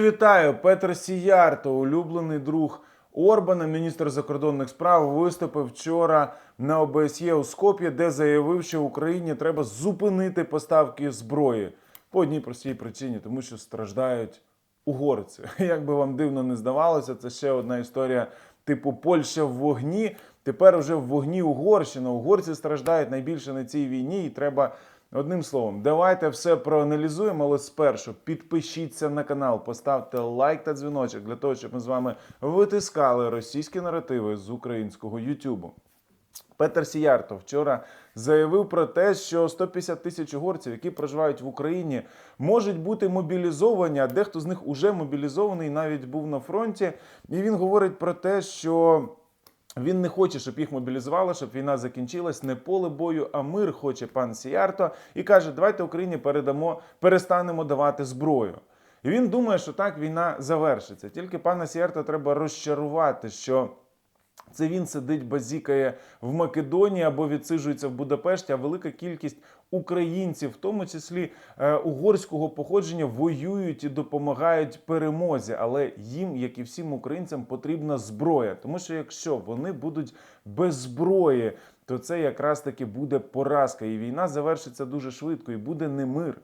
Вітаю, Петр Сіярто, улюблений друг Орбана, міністр закордонних справ, виступив вчора на ОБСЄ у Скоп'ї, де заявив, що Україні треба зупинити поставки зброї по одній простій причині, тому що страждають угорці. Як би вам дивно не здавалося, це ще одна історія типу Польща в вогні. Тепер вже в вогні Угорщина. Угорці страждають найбільше на цій війні, і треба. Одним словом, давайте все проаналізуємо, але спершу підпишіться на канал, поставте лайк та дзвіночок для того, щоб ми з вами витискали російські наративи з українського Ютубу. Петер Сіярто вчора заявив про те, що 150 тисяч угорців, які проживають в Україні, можуть бути мобілізовані, а дехто з них уже мобілізований, навіть був на фронті. І він говорить про те, що він не хоче, щоб їх мобілізували, щоб війна закінчилась. Не поле бою, а мир хоче пан Сіярто. І каже: давайте Україні передамо, перестанемо давати зброю. І він думає, що так війна завершиться. Тільки пана Сіярто треба розчарувати, що. Це він сидить, базікає в Македонії або відсиджується в Будапешті, а велика кількість українців, в тому числі е, угорського походження, воюють і допомагають перемозі. Але їм, як і всім українцям, потрібна зброя. Тому що якщо вони будуть без зброї, то це якраз таки буде поразка. І війна завершиться дуже швидко, і буде не мир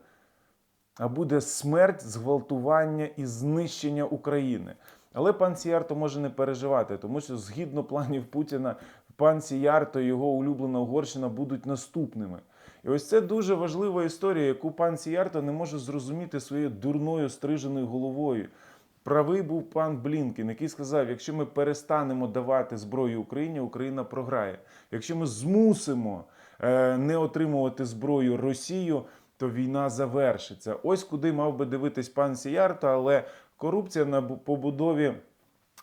а буде смерть, зґвалтування і знищення України. Але пан Сіярто може не переживати, тому що згідно планів Путіна, пан Сіярто і його улюблена Угорщина будуть наступними. І ось це дуже важлива історія, яку пан Сіярто не може зрозуміти своєю дурною стриженою головою. Правий був пан Блінкен, який сказав: якщо ми перестанемо давати зброю Україні, Україна програє. Якщо ми змусимо е, не отримувати зброю Росію, то війна завершиться. Ось куди мав би дивитись пан Сіярто, але корупція на побудові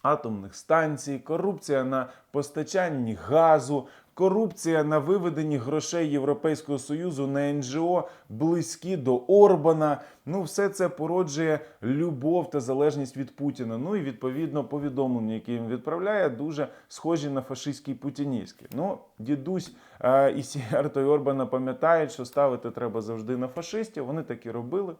атомних станцій, корупція на постачанні газу, корупція на виведенні грошей Європейського Союзу на НГО близькі до Орбана. Ну, все це породжує любов та залежність від Путіна. Ну і відповідно повідомлення, які він відправляє, дуже схожі на фашистські путінівські. Ну, дідусь е, і Сіярто і Орбана пам'ятають, що ставити треба завжди на фашистів. Вони так і робили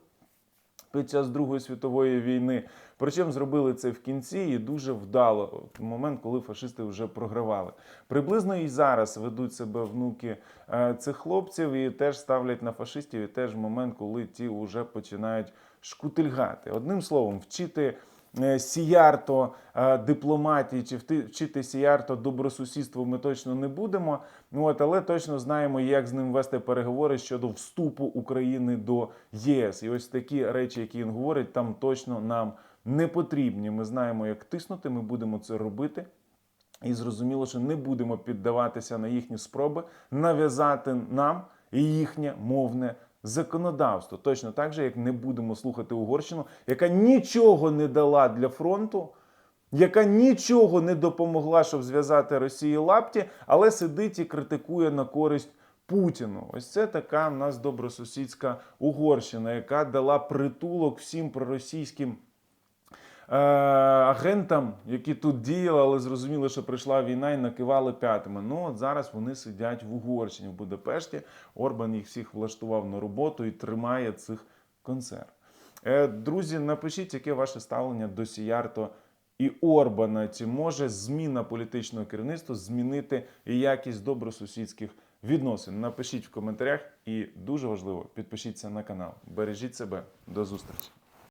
під час Другої світової війни. Причому зробили це в кінці і дуже вдало, в момент, коли фашисти вже програвали. Приблизно і зараз ведуть себе внуки е, цих хлопців і теж ставлять на фашистів, і теж момент, коли ті вже починають шкутильгати. Одним словом, вчити. Е, Сіярто е, дипломатії чи вчити Сіярто добросусідству ми точно не будемо. От, але точно знаємо, як з ним вести переговори щодо вступу України до ЄС. І ось такі речі, які він говорить, там точно нам не потрібні. Ми знаємо, як тиснути. Ми будемо це робити. І зрозуміло, що не будемо піддаватися на їхні спроби нав'язати нам їхнє мовне законодавство. Точно так же, як не будемо слухати Угорщину, яка нічого не дала для фронту, яка нічого не допомогла, щоб зв'язати Росії лапті, але сидить і критикує на користь. Путіну, ось це така в нас добросусідська Угорщина, яка дала притулок всім проросійським агентам, які тут діяли, але зрозуміли, що прийшла війна і накивали п'ятими. Ну от зараз вони сидять в Угорщині, в Будапешті. Орбан їх всіх влаштував на роботу і тримає цих консерв. Е, друзі, напишіть, яке ваше ставлення до Сіярто і Орбана. Чи може зміна політичного керівництва змінити якість добросусідських відносин? Напишіть в коментарях і дуже важливо, підпишіться на канал. Бережіть себе. До зустрічі.